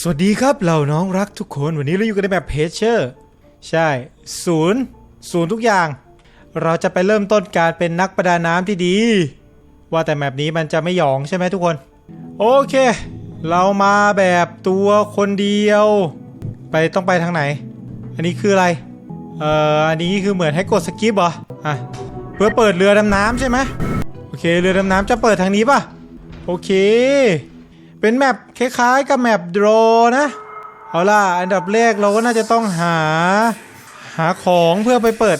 สวัสดีครับเหล่าน้องรักทุกคนวันนี้เราอยู่กันในแบบเพจเชอร์ใช่ศูนย์ศูนย์ทุกอย่าง เราจะไปเริ่มต้นการเป็นนักประดาน้ำที่ดี ว่าแต่แมปนี้มันจะไม่หยองใช่ไหมทุกคน โอเค เรามาแบบตัวคนเดียว ไปต้องไปทางไหน อันนี้คืออะไรเอ่ออันนี้คือเหมือนให้กดสกิปเหรออะเพื่อเปิดเรือดำน้ำใช่ไหมโอเคเรือดำน้ำจะเปิดทางนี้ป่ะโอเค เป็นแมปคล้ายๆกับแมปโดรนะ เอาล่ะ อันดับแรกเราก็น่าจะต้องหา หาของเพื่อไปเปิด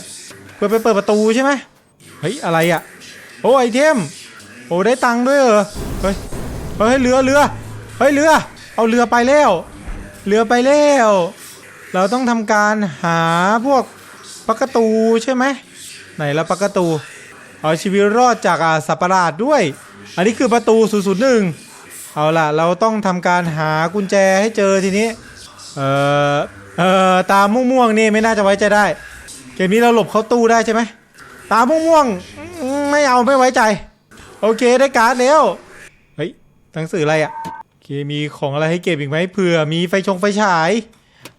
เพื่อไปเปิดประตูใช่ไหมเฮ้ย อะไรอะ่ะ โอ้ไอเทม โอ้ได้ตังค์ด้วยเหรอ เฮ้ย เฮ้ยเรือเรือ เฮ้ยเรือ เอาเรือไปแล้ว เรือไปแล้ว เราต้องทำการหาพวกประตูใช่ไหม ไหนละปลากระตู เอาชีวิตรอดจากสัตว์ประหลาดด้วย อันนี้คือประตู001 เอาล่ะ เราต้องทำการหากุญแจให้เจอทีนี้ เอ่อเอ่อตามม่วงๆนี่ไม่น่าจะไว้ใจได้ เกมนี้เราหลบเข้าตู้ได้ใช่ไหม ตามม่วงๆอืมไม่เอาไม่ไว้ใจ โอเคได้การ์ดแล้ว เฮ้ยหนังสืออะไรอะ่ะโอเคมีของอะไรให้เก็บอีกไหมเผื่อมีไฟชงไฟฉาย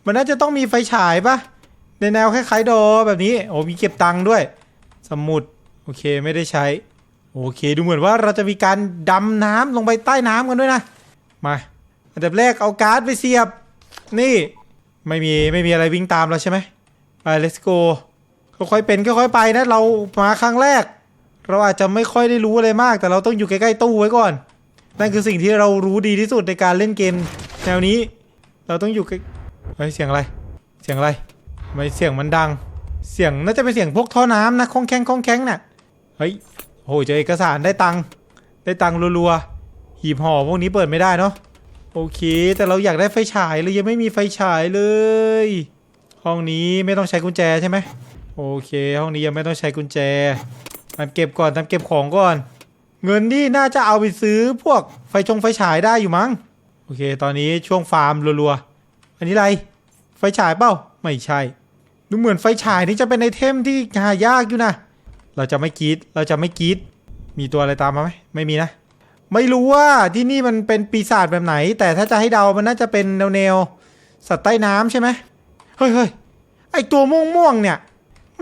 มันน่าจะต้องมีไฟฉายปะในแนวคล้ายๆโดแบบนี้ โอ้มีเก็บตังค์ด้วย สมุด โอเคไม่ได้ใช้ โอเค ดูเหมือนว่าเราจะมีการดำน้ำลงไปใต้น้ำกันด้วยนะ มา อันดับแรกเอาการ์ดไปเสียบ นี่ ไม่มีไม่มีอะไรวิ่งตามเราใช่ไหมไป let's go ค่อยๆเป็นค่อยๆไปนะ เรามาครั้งแรก เราอาจจะไม่ค่อยได้รู้อะไรมาก แต่เราต้องอยู่ใกล้ๆตู้ไว้ก่อน นั่นคือสิ่งที่เรารู้ดีที่สุดในการเล่นเกมแนวนี้ เราต้องอยู่ใกล้เฮ้ยเสียงอะไร เสียงอะไรทำไมเสียงมันดัง เสียงน่าจะเป็นเสียงพวกท่อน้ำนะคองแข้งคองแข้งน่ะ เฮ้ย โอ้โหเจอเอกสารได้ตังค์ได้ตังค์รัวๆหีบห่อพวกนี้เปิดไม่ได้เนาะโอเค แต่เราอยากได้ไฟฉายเลยยังไม่มีไฟฉายเลย ห้องนี้ไม่ต้องใช้กุญแจใช่ไหมโอเค ห้องนี้ยังไม่ต้องใช้กุญแจทำเก็บก่อนทำเก็บของก่อน เงินนี่น่าจะเอาไปซื้อพวกไฟชงไฟฉายได้อยู่มั้งโอเค ตอนนี้ช่วงฟาร์มรัวๆอันนี้อะไรไฟฉายเปล่าไม่ใช่ดูเหมือนไฟฉายนี่จะเป็นไอเทมที่หายากอยู่นะ เราจะไม่กรีดเราจะไม่กรีดมีตัวอะไรตามมาไหมไม่มีนะ ไม่รู้ว่าที่นี่มันเป็นปีศาจแบบไหน แต่ถ้าจะให้เดามันน่าจะเป็นแนวแนวสัตว์ใต้น้ำใช่ไหมเฮ้ยเฮ้ยไอตัวม่วงม่วงเนี่ย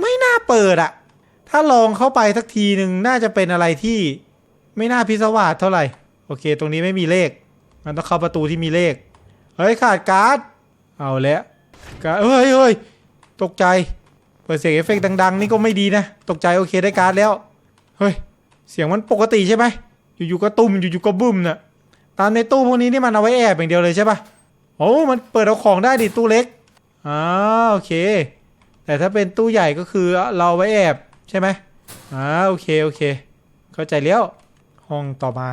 ไม่น่าเปิดอะถ้าลองเข้าไปสักทีหนึ่งน่าจะเป็นอะไรที่ไม่น่าพิศวาสเท่าไหร่ โอเค ตรงนี้ไม่มีเลข มันต้องเข้าประตูที่มีเลข เฮ้ยขาดการ์ด เอาแล้วการ์ดเฮ้ยเฮ้ยตกใจ เปิดเสียงเอฟเฟกต์ดังๆ นี่ก็ไม่ดีนะ ตกใจโอเคได้การ์ดแล้ว เฮ้ย เสียงมันปกติใช่ไหมอยู่ๆก็ตุ้มอยู่ๆก็บึ้มน่ะตามในตู้พวกนี้นี่มันเอาไว้แอบอย่างเดียวเลยใช่ปะโอ้มันเปิดเอาของได้ดิตู้เล็กอ่าโอเค แต่ถ้าเป็นตู้ใหญ่ก็คือเราไว้แอบใช่ไหมอ่าโอเคโอเค เข้าใจแล้ว ห้องต่อมา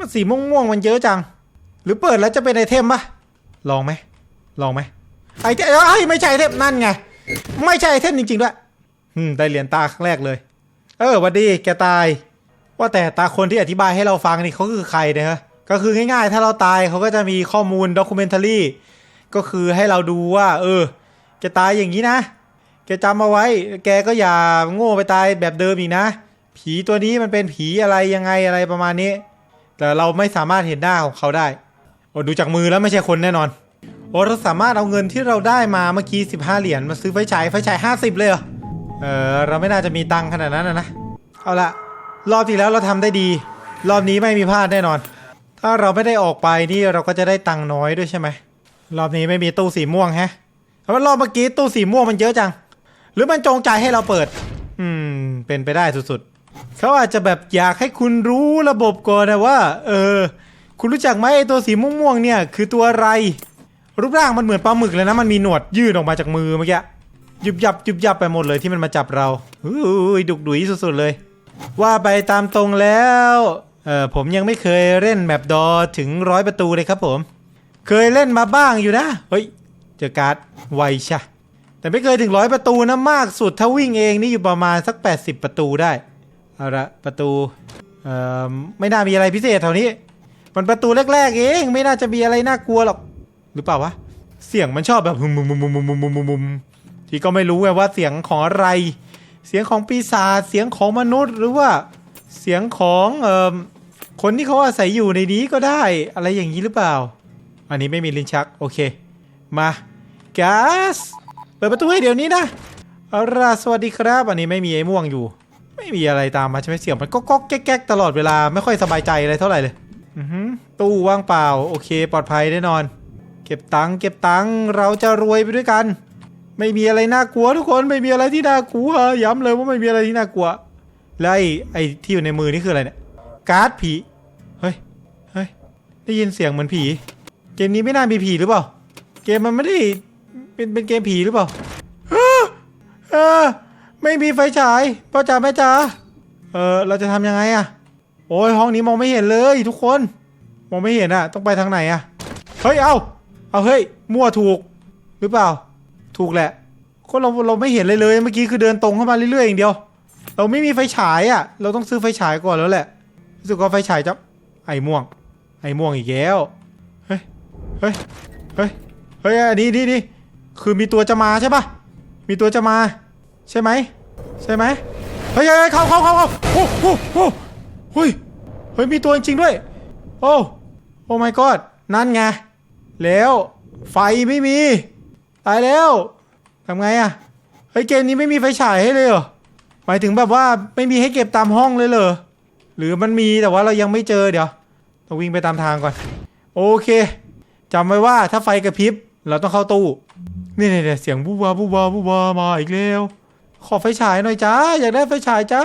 มันสีม่วงๆมันเยอะจัง หรือเปิดแล้วจะเป็นไอเทมปะลองไหมลองไหมไอเทมเอ้ยไม่ใช่ไอเทมนั่นไง ไม่ใช่ไอเทมจริงๆด้วยอืมได้เหรียญตาครั้งแรกเลย เออวันดีแกตาย ว่าแต่ตาคนที่อธิบายให้เราฟังนี่เขาคือใครนะฮะก็คือง่ายๆ ถ้าเราตายเขาก็จะมีข้อมูลด็อกิเมนทารีก็คือให้เราดูว่า เออแกตายอย่างนี้นะแกจำเอาไว้ แกก็อย่าโง่ไปตายแบบเดิมอีกนะ ผีตัวนี้มันเป็นผีอะไรยังไงอะไรประมาณนี้ แต่เราไม่สามารถเห็นหน้าของเขาได้โอ้ดูจากมือแล้วไม่ใช่คนแน่นอน โอ้เราสามารถเอาเงินที่เราได้มาเมื่อกี้ 15 เหรียญมาซื้อไฟฉายไฟฉาย 50 เลยเหรอ เออเราไม่น่าจะมีตังค์ขนาดนั้นนะ เอาละรอบที่แล้วเราทำได้ดี รอบนี้ไม่มีพลาดแน่นอน ถ้าเราไม่ได้ออกไปนี่เราก็จะได้ตังค์น้อยด้วยใช่ไหม รอบนี้ไม่มีตู้สีม่วงแฮะเพราะว่ารอบเมื่อกี้ตู้สีม่วงมันเยอะจัง หรือมันจงใจให้เราเปิด อืม เป็นไปได้สุดๆ เขาอาจจะแบบอยากให้คุณรู้ระบบก่อนนะว่า เออ คุณรู้จักไหมไอตัวสีม่วงๆเนี่ย คือตัวอะไร รูปร่างมันเหมือนปลาหมึกเลยนะ มันมีหนวดยื่นออกมาจากมือเมื่อกี้ยุบยับยุบยับไปหมดเลยที่มันมาจับเราอุ้ยดุกดุยสุดๆเลย ว่าไปตามตรงแล้วเออผมยังไม่เคยเล่นแมปดอถึงร้อยประตูเลยครับผม เคยเล่นมาบ้างอยู่นะ เฮ้ยเจอการ์ดไวชะแต่ไม่เคยถึงร้อยประตูนะมากสุดถ้าวิ่งเองนี่อยู่ประมาณสัก 80 ประตูได้เอาละประตูเอ่อไม่น่ามีอะไรพิเศษแถวนี้ มันประตูแรกๆเอง ไม่น่าจะมีอะไรน่ากลัวหรอก หรือเปล่าวะ เสียงมันชอบแบบมุมมุมมุมมุมมุมมุมมุมที่ก็ไม่รู้ไงว่าเสียงของอะไร เสียงของปีศาจเสียงของมนุษย์หรือว่าเสียงของเอ่อคนที่เขาอาศัยอยู่ในนี้ก็ได้อะไรอย่างนี้หรือเปล่า อันนี้ไม่มีลิ้นชักโอเค มาก๊สเปิดประตูให้เดี๋ยวนี้นะอาราสวัสดีครับ อันนี้ไม่มีไอ้ม่วงอยู่ ไม่มีอะไรตามมาใช่ไหมเสียงมันก็ก๊กแก๊กตลอดเวลาไม่ค่อยสบายใจอะไรเท่าไหร่เลยตู้ว่างเปล่า โอเค ปลอดภัยแน่นอน ก็บตังค์เก็บตังค์เราจะรวยไปด้วยกัน ไม่มีอะไรน่ากลัวทุกคนไม่มีอะไรที่น่ากลัวย้ำเลยว่าไม่มีอะไรที่น่ากลัวแล้วไอ้ไอ้ที่อยู่ในมือนี่คืออะไรเนี่ยการ์ดผีเฮ้ยเฮ้ยได้ยินเสียงเหมือนผี เกมนี้ไม่น่ามีผีหรือเปล่าเกมมันไม่ได้เป็นเป็นเกมผีหรือเปล่าเออเออไม่มีไฟฉายพ่อจ๋าแม่จ๋าเออเราจะทำยังไงอะโอ้ยห้องนี้มองไม่เห็นเลยทุกคน มองไม่เห็นอะต้องไปทางไหนอะเฮ้ยเอา เอาเฮ้ย มั่วถูก หรือเปล่า ถูกแหละ ก็เราเราไม่เห็นเลยเลย เมื่อกี้คือเดินตรงเข้ามาเรื่อยๆอย่างเดียว เราไม่มีไฟฉายอะเราต้องซื้อไฟฉายก่อนแล้วแหละรู้สึกว่าไฟฉายจะไอ้ม่วง ไอ้ม่วงอีกแล้วเฮ้ยเฮ้ยเฮ้ยเฮ้ยอันนี้นี่นี่คือมีตัวจะมาใช่ปะมีตัวจะมา ใช่ไหมใช่ไหมเฮ้ยเฮ้ยเข้าเข้าเข้าเข้าโอ้โหโอ้เฮ้ยเฮ้ยมีตัวจริงๆด้วย โอ้โอ้ my god นั่นไง แล้วไฟไม่มี ตายแล้วทำไงอะเฮ้ยเกมนี้ไม่มีไฟฉายให้เลยเหรอหมายถึงแบบว่าไม่มีให้เก็บตามห้องเลยเหรอหรือมันมีแต่ว่าเรายังไม่เจอเดี๋ยวต้องวิ่งไปตามทางก่อน โอเคจำไว้ว่าถ้าไฟกระพริบเราต้องเข้าตู้นี่นี่นี่เสียงบูบาบูบาบูบามาอีกแล้วขอไฟฉายหน่อยจ้าอยากได้ไฟฉายจ้า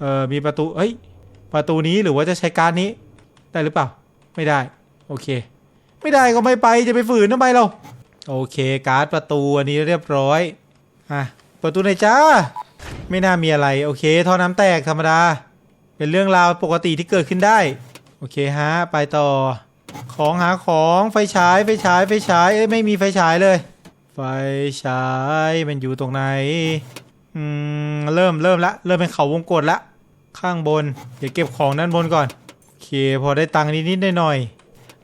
เออมีประตูเฮ้ยประตูนี้หรือว่าจะใช้การนี้ได้หรือเปล่า ไม่ได้ โอเค ไม่ได้ก็ไม่ไปจะไปฝืนทำไมเรา โอเค การ์ดประตูอันนี้เรียบร้อย อะ ประตูไหนจ้า ไม่น่ามีอะไร โอเคท่อน้ำแตกธรรมดา เป็นเรื่องราวปกติที่เกิดขึ้นได้ โอเคฮะ ไปต่อ ของหาของไฟฉายไฟฉายไฟฉายเอ้ยไม่มีไฟฉายเลย ไฟฉายมันอยู่ตรงไหน อืมเริ่มเริ่มละ เริ่มเป็นเขาวงกตละ ข้างบน เดี๋ยวเก็บของด้านบนก่อน โอเค พอได้ตังค์นิดๆหน่อยๆ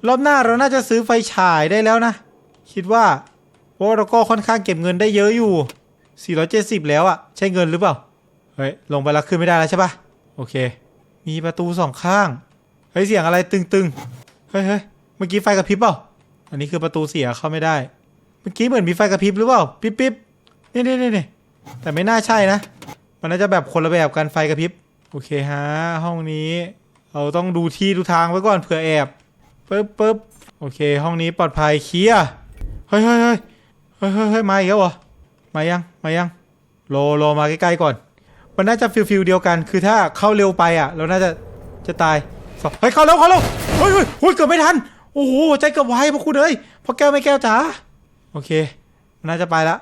รอบหน้าเราน่าจะซื้อไฟฉายได้แล้วนะ คิดว่าเพราะเราก็ค่อนข้างเก็บเงินได้เยอะอยู่ 470 แล้วอะใช่เงินหรือเปล่า เฮ้ย ลงไปแล้วขึ้นไม่ได้แล้วใช่ปะโอเค มีประตูสองข้าง เฮ้ย เสียงอะไรตึงๆ เฮ้ยเฮ้ยเมื่อกี้ไฟกระพริบเปล่า อันนี้คือประตูเสียเข้าไม่ได้ เมื่อกี้เหมือนมีไฟกระพริบหรือเปล่า ปิ๊บปิ๊บนี่นี่นี่นี่แต่ไม่น่าใช่นะ มันน่าจะแบบคนละแบบกันไฟกระพริบ โอเคฮะ ห้องนี้ เราต้องดูที่ดูทางไว้ก่อนเผื่อแอบ ปึ๊บปึ๊บโอเค ห้องนี้ปลอดภัยเคลียร์เฮ้ยเฮ้ยเฮ้ยเฮ้ยเฮ้ยมาอีกแล้วเหรอมายังมายังโลโลมาใกล้ๆก่อน มันน่าจะฟิลฟิลเดียวกัน คือถ้าเข้าเร็วไปอะ เราน่าจะจะตายสองเฮ้ยเข้าแล้วเข้าแล้วเฮ้ยเฮ้ยเฮ้ยเกือบไม่ทันโอ้โหใจเกือบวายพวกคุณเอ้ยพ่อแก้วไม่แก้วจ๋าโอเคมันน่าจะไปละ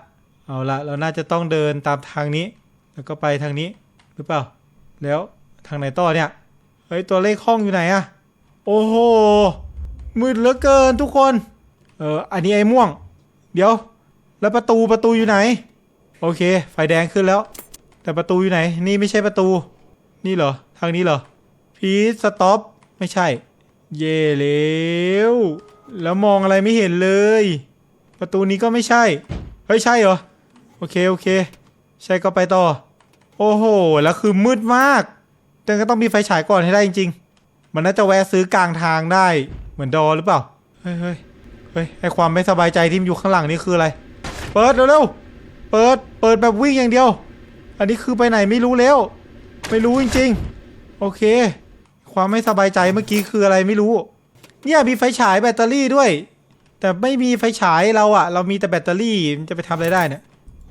เอาละเราน่าจะต้องเดินตามทางนี้ แล้วก็ไปทางนี้หรือเปล่า แล้วทางไหนต่อเนี่ยเฮ้ยตัวเลขห้องอยู่ไหนอะโอ้โห มืดเหลือเกินทุกคน เอออันนี้ไอ้ม่วง เดี๋ยว แล้วประตูประตูอยู่ไหน โอเค ไฟแดงขึ้นแล้ว แต่ประตูอยู่ไหน นี่ไม่ใช่ประตู นี่เหรอ ทางนี้เหรอ พีสต็อป ไม่ใช่ เย่แล้วแล้วมองอะไรไม่เห็นเลย ประตูนี้ก็ไม่ใช่ เฮ้ย ใช่เหรอ โอเค โอเค ใช่ก็ไปต่อ โอ้โห แล้วคือมืดมากแต่ก็ต้องมีไฟฉายก่อนให้ได้จริง ๆ มันน่าจะแวะซื้อกลางทางได้ เหมือนดอหรือเปล่า เฮ้ยเฮ้ยเฮ้ยไอความไม่สบายใจที่มันอยู่ข้างหลังนี่คืออะไร เปิดเร็วๆเปิด เปิดแบบวิ่งอย่างเดียว อันนี้คือไปไหนไม่รู้แล้ว ไม่รู้จริงๆ โอเค ความไม่สบายใจเมื่อกี้คืออะไรไม่รู้ เนี่ยมีไฟฉายแบตเตอรี่ด้วย แต่ไม่มีไฟฉายเราอะเรามีแต่แบตเตอรี่จะไปทำอะไรได้เนี่ย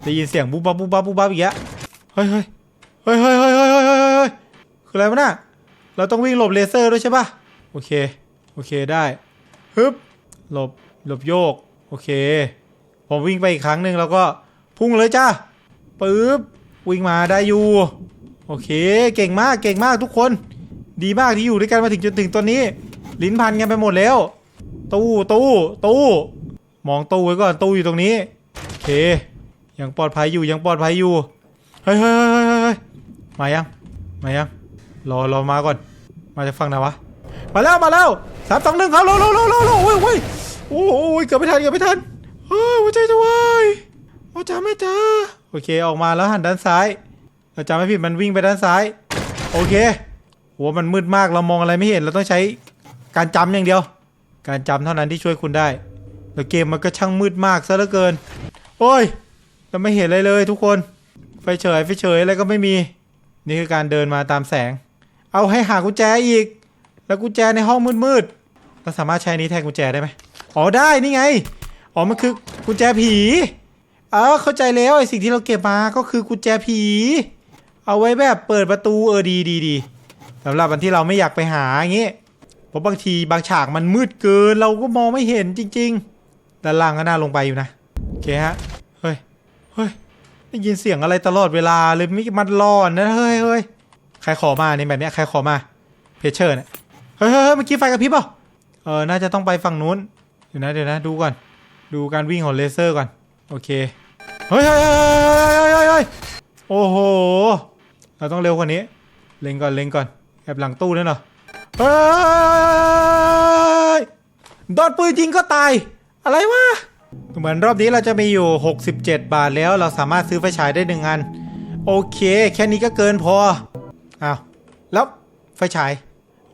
ได้ยินเสียงบูบบับบูบบับบูบบับอีกแล้วเฮ้ยเฮ้ยเฮ้ยเฮ้ยเฮ้ยเฮ้ยคืออะไรวะน่ะเราต้องวิ่งหลบเลเซอร์ด้วยใช่ปะโอเค โอเคได้ฮึบหลบหลบโยก โอเค ผมวิ่งไปอีกครั้งหนึ่งแล้วก็พุ่งเลยจ้าปึ๊บวิ่งมาได้อยู่โอเค เก่งมากเก่งมากทุกคน ดีมากที่อยู่ด้วยกันมาถึงจนถึงตอนนี้ ลิ้นพันกันไปหมดแล้ว ตู้ตู้ตู้มองตู้ไว้ก่อนตู้อยู่ตรงนี้โอเค ยังปลอดภัยอยู่ยังปลอดภัยอยู่เฮ้ยเฮ้ยเฮ้ยเฮ้ยมายังมายังรอรอมาก่อน มาจากฝั่งไหนวะ มาแล้วมาแล้วสามสองหนึ่งครับโลโลโลโลโลโอ้ยโอ้ยโอ้ยเกือบไม่ทันเกือบไม่ทันเฮ้ยหัวใจจะวายโอ้จ้าแม่จ้าโอเคออกมาแล้วหันด้านซ้ายเราจำไม่ผิดมันวิ่งไปด้านซ้าย โอเคโหมันมืดมากเรามองอะไรไม่เห็นเราต้องใช้การจำอย่างเดียว การจำเท่านั้นที่ช่วยคุณได้แล้วเกมมันก็ช่างมืดมากซะเหลือเกิน โอ้ยแต่ไม่เห็นอะไรเลยทุกคนไฟเฉยไฟเฉยอะไรก็ไม่มี นี่คือการเดินมาตามแสง เอาให้หากุญแจอีก แล้วกุญแจในห้องมืดๆเราสามารถใช้นี้แทนกุญแจได้ไหมอ๋อได้นี่ไงอ๋อมันคือกุญแจผีเออเข้าใจแล้วไอ้สิ่งที่เราเก็บมาก็คือกุญแจผี เอาไว้แบบเปิดประตูเออดีดีดีสำหรับวันที่เราไม่อยากไปหาอย่างงี้เพราะบางทีบางฉากมันมืดเกินเราก็มองไม่เห็นจริง ๆด้านล่างก็น่าลงไปอยู่นะโอเคฮะเฮ้ยเฮ้ยได้ยินเสียงอะไรตลอดเวลาเลยไม่มันร้อนนะเฮ้ยเฮ้ยใครขอมาในแบบเนี้ยใครขอมาเพเชอร์เนี่ย ฮ้ยเฮ้ยเฮ้ยเมื่อกี้ไฟกระพริบเปล่าเออน่าจะต้องไปฝั่งนู้นเดี๋ยวนะเดี๋ยวนะดูก่อน ดูการวิ่งของเลเซอร์ก่อน โอเคเฮ้ยเฮ้ยเฮ้ยเฮ้ยเฮ้ยเฮ้ยโอ้โห เราต้องเร็วกว่านี้ เล็งก่อนเล็งก่อน แอบหลังตู้นั่นเหรอเฮ้ยโดนปืนยิงก็ตาย อะไรวะ เหมือนรอบนี้เราจะมีอยู่ 67 บาทแล้ว เราสามารถซื้อไฟฉายได้หนึ่งอัน โอเค แค่นี้ก็เกินพอ อ้าว แล้วไฟฉาย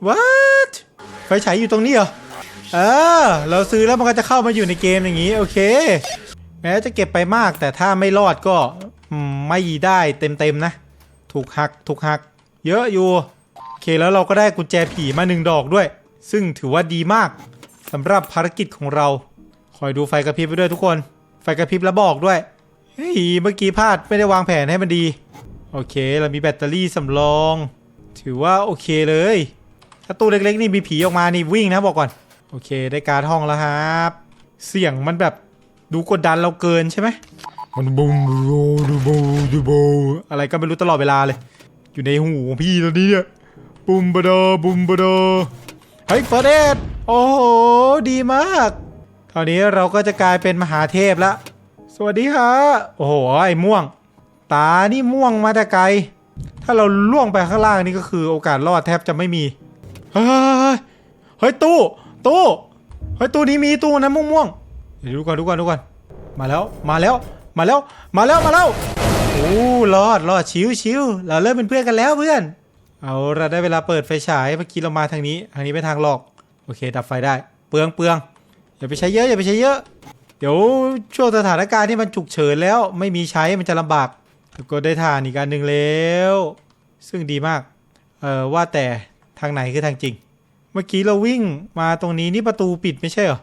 what ไฟฉายอยู่ตรงนี้เหรอเออเราซื้อแล้วมันก็จะเข้ามาอยู่ในเกมอย่างนี้โอเค แม้จะเก็บไปมากแต่ถ้าไม่รอดก็ไม่ได้เต็มๆนะ ถูกหักถูกหัก เยอะอยู่โอเคแล้วเราก็ได้กุญแจผีมาหนึ่งดอกด้วย ซึ่งถือว่าดีมากสำหรับภารกิจของเรา คอยดูไฟกระพริบไปด้วยทุกคน ไฟกระพริบแล้วบอกด้วยเฮ้ยเมื่อกี้พลาดไม่ได้วางแผนให้มันดี โอเค เรามีแบตเตอรี่สำรอง ถือว่าโอเคเลย ถ้าตู้เล็กๆนี่มีผีออกมานี่วิ่งนะบอกก่อน โอเคได้การห้องแล้วครับ เสียงมันแบบดูกดดันเราเกินใช่ไหมมันบูมบูดูบูดูบูอะไรก็ไม่รู้ตลอดเวลาเลย อยู่ในหูของพี่ตอนนี้เนี่ยบุมบดอบุมบดอเฮ้ยเฟิร์เอ็ดโอ้โหดีมากคราวนี้เราก็จะกลายเป็นมหาเทพแล้วสวัสดีฮะโอ้โหไอ้ม่วง ตานี่ม่วงมาแต่ไกล ถ้าเราล่วงไปข้างล่างนี่ก็คือโอกาสรอดแทบจะไม่มี เฮ้ยเฮ้ยตู้ตู้เฮ้ยตู้นี้มีตู้นะม่วงม่วงๆเดี๋ยวดูก่อนดูก่อนดูก่อนมาแล้วมาแล้วมาแล้วมาแล้วมาแล้วโอ้รอดรอดชิวชิวเราเริ่มเป็นเพื่อนกันแล้วเพื่อน เอาเราได้เวลาเปิดไฟฉายเมื่อกี้เรามาทางนี้ทางนี้เป็นทางหลอกโอเค ดับไฟได้ เปลืองเปลืองอย่าไปใช้เยอะอย่าไปใช้เยอะ เดี๋ยวช่วงสถานการณ์ที่มันฉุกเฉินแล้วไม่มีใช้มันจะลำบากก็ได้ทานอีกการหนึ่งแล้ว ซึ่งดีมากเออว่าแต่ ทางไหนคือทางจริง เมื่อกี้เราวิ่งมาตรงนี้นี่ประตูปิดไม่ใช่เหรอ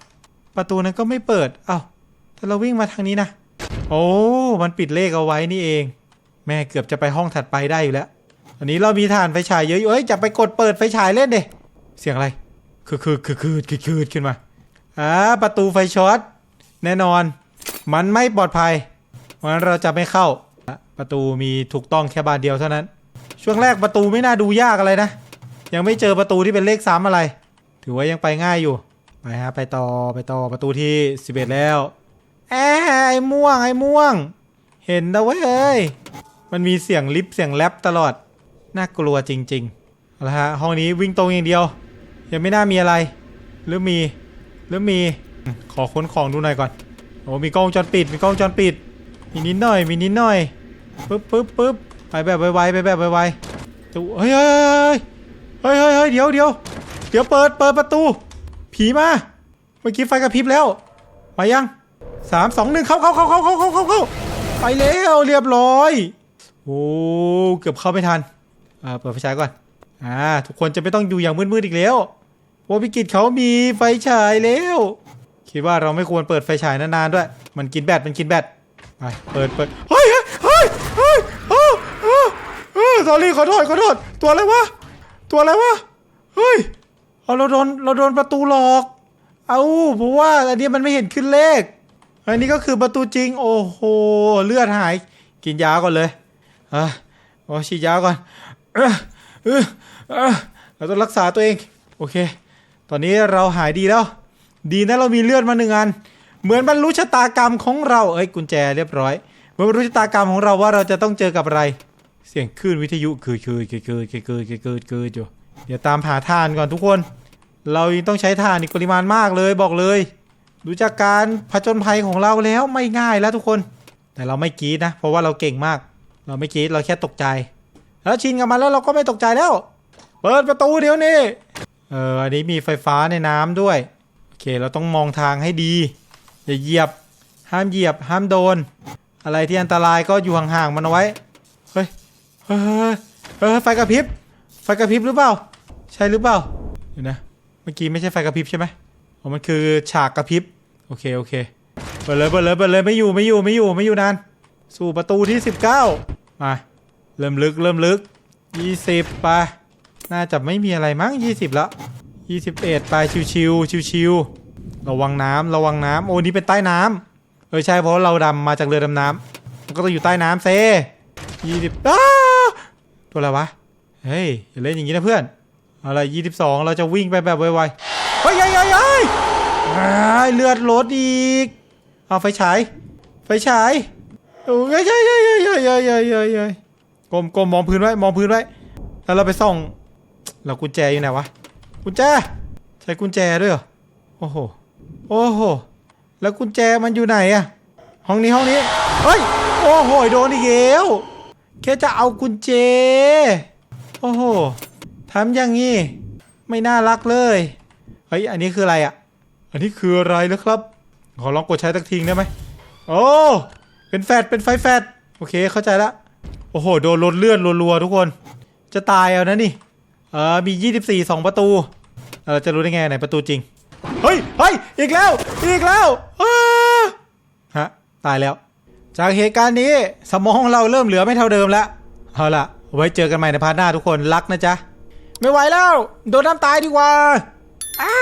ประตูนั้นก็ไม่เปิด เอ้าแต่เราวิ่งมาทางนี้นะ โอ้ มันปิดเลขเอาไว้นี่เอง แม่เกือบจะไปห้องถัดไปได้อยู่แล้ว อันนี้เรามีฐานไฟฉายเยอะอยู่เอ้ยจะไปกดเปิดไฟฉายเล่นเดเสียงอะไร คือคือคือคือคือคือขึ้นมา อ่า ประตูไฟช็อต แน่นอน มันไม่ปลอดภัย เพราะฉะนั้นเราจะไม่เข้า ประตูมีถูกต้องแค่บานเดียวเท่านั้น ช่วงแรกประตูไม่น่าดูยากอะไรนะ ยังไม่เจอประตูที่เป็นเลขซ้ำอะไร ถือว่ายังไปง่ายอยู่ ไปฮะไปต่อไปต่อประตูที่ 11 แล้วแอไอ้ม่วงไอ้ม่วง เห็นนะเว้ยเอ้ยมันมีเสียงลิฟต์เสียงแรปตลอด น่ากลัวจริงๆเอาละฮะห้องนี้วิ่งตรงอย่างเดียว ยังไม่น่ามีอะไร หรือมีหรือมีขอค้นของดูหน่อยก่อนโอ้มีกล้องวงจรปิด มีกล้องวงจรปิด มีนิดหน่อย มีนิดหน่อยปึ๊บปึ๊บปึ๊บไปแบบไวๆไปแบบไวๆตู้เฮ้ยเฮ้ย ฮ้ยเฮ้ยเฮ้ยเดี๋ยวเดี๋ยวเดี๋ยวเปิดเปิดประตู ผีมา เมื่อกี้ไฟกระพริบแล้ว มายังสามสองหนึ่งเข้าเข้าเข้าเข้าเข้าเข้าเข้าเข้าไปแล้วเรียบร้อย โอ้เกือบเข้าไม่ทันอ่าเปิดไฟฉายก่อนอ่าทุกคนจะไม่ต้องอยู่อย่างมืดๆอีกแล้วเพราะพิกิจเขามีไฟฉายแล้ว คิดว่าเราไม่ควรเปิดไฟฉายนานๆด้วย มันกินแบตมันกินแบตไปเปิดเปิดเฮ้ยเฮ้ยเฮ้ยเฮ้ยเฮ้ยเฮ้ยสอรี่ขอโทษขอโทษตัวอะไรวะ ตัวอะไรวะ เฮ้ยเอาเราโดนเราโดนประตูหลอก เอาเพราะว่าอันนี้มันไม่เห็นขึ้นเลข อันนี้ก็คือประตูจริง โอ้โห เลือดหาย กินยาก่อนเลยอะโอ้ฉีดยาก่อนเออเออเออเราต้องรักษาตัวเอง โอเค ตอนนี้เราหายดีแล้ว ดีนะเรามีเลือดมาหนึ่งอัน เหมือนบรรลุชะตากรรมของเรา เอ้ยกุญแจเรียบร้อย เหมือนบรรลุชะตากรรมของเราว่าเราจะต้องเจอกับอะไร เสียงคลื่นวิทยุคือคือคือคือคือคือคือคือคืออยู่เดี๋ยวตามหาทานก่อนทุกคน เรายังต้องใช้ทานอีกปริมาณมากเลยบอกเลย ดูจากการผจญภัยของเราแล้วไม่ง่ายแล้วทุกคน แต่เราไม่กรีดนะ เพราะว่าเราเก่งมาก เราไม่กรีดเราแค่ตกใจ แล้วชินกับมันแล้วเราก็ไม่ตกใจแล้ว เปิดประตูเดี๋ยวนี้เอออันนี้มีไฟฟ้าในน้ำด้วยโอเคเราต้องมองทางให้ดีอย่าเหยียบ ห้ามเหยียบห้ามโดน อะไรที่อันตรายก็อยู่ห่างๆมันเอาไว้ เฮ้ยเฮ้ยเฮ้ยไฟกระพริบ ไฟกระพริบหรือเปล่า ใช่หรือเปล่าเดี๋ยวนะ เมื่อกี้ไม่ใช่ไฟกระพริบใช่ไหมอ๋อมันคือฉากกระพริบ โอเคโอเค เปิดเลยเปิดเลยเปิดเลยไม่อยู่ไม่อยู่ไม่อยู่ไม่อยู่นาน สู่ประตูที่ 19 มา เริ่มลึกเริ่มลึก 20ไปน่าจะไม่มีอะไรมั้ง 20 แล้ว 21 ไปชิวๆชิวๆระวังน้ำระวังน้ำโอ้นี่เป็นใต้น้ำเออใช่เพราะเราดำมาจากเรือดำน้ำมันก็ต้องอยู่ใต้น้ำเซ่20อ้า ตัอะไรวะ เฮ้ย อย่าเล่นอย่างนี้นะเพื่อน อะไรยี่สิบสองเราจะวิ่งไปแบบไวๆไปยเฮ้ยเฮ้ยเฮ้ยเลือดลดอีก เอาไฟฉาย ไฟฉายโอ้ยยยยยเฮ้ยเฮ้ยเฮ้ยเฮ้ยเฮ้ยเฮ้ยกลมกลมมองพื้นไว้ มองพื้นไว้ แล้วเราไปส่อง เรากุญแจอยู่ไหนวะ กุญแจ ใช้กุญแจด้วยเหรอ โอ้โห โอ้โห แล้วกุญแจมันอยู่ไหนอะห้องนี้ห้องนี้ เฮ้ย โอ้โห โดนอีกแล้ว แค่จะเอากุญแจ โอ้โหทำอย่างงี้ ไม่น่ารักเลย เฮ้ย อันนี้คืออะไรอะอันนี้คืออะไรนะครับ ขอลองกดใช้ตักทิ้งได้ไหม โอ้ เป็นแฟดเป็นไฟแฟดโอเค เข้าใจละ โอ้โห โดนลดเลื่อนรัวๆทุกคน จะตายเอานะนี่ เออ มี 24 2 ประตู เออจะรู้ได้ไงไหนประตูจริง เฮ้ย เฮ้ย อีกแล้ว อีกแล้วฮะ ตายแล้ว จากเหตุการณ์นี้สมองของเราเริ่มเหลือไม่เท่าเดิมแล้ว เอาล่ะ ไว้เจอกันใหม่ในพาร์ทหน้าทุกคนรักนะจ๊ะ ไม่ไหวแล้ว โดนน้ำตายดีกว่าอ้า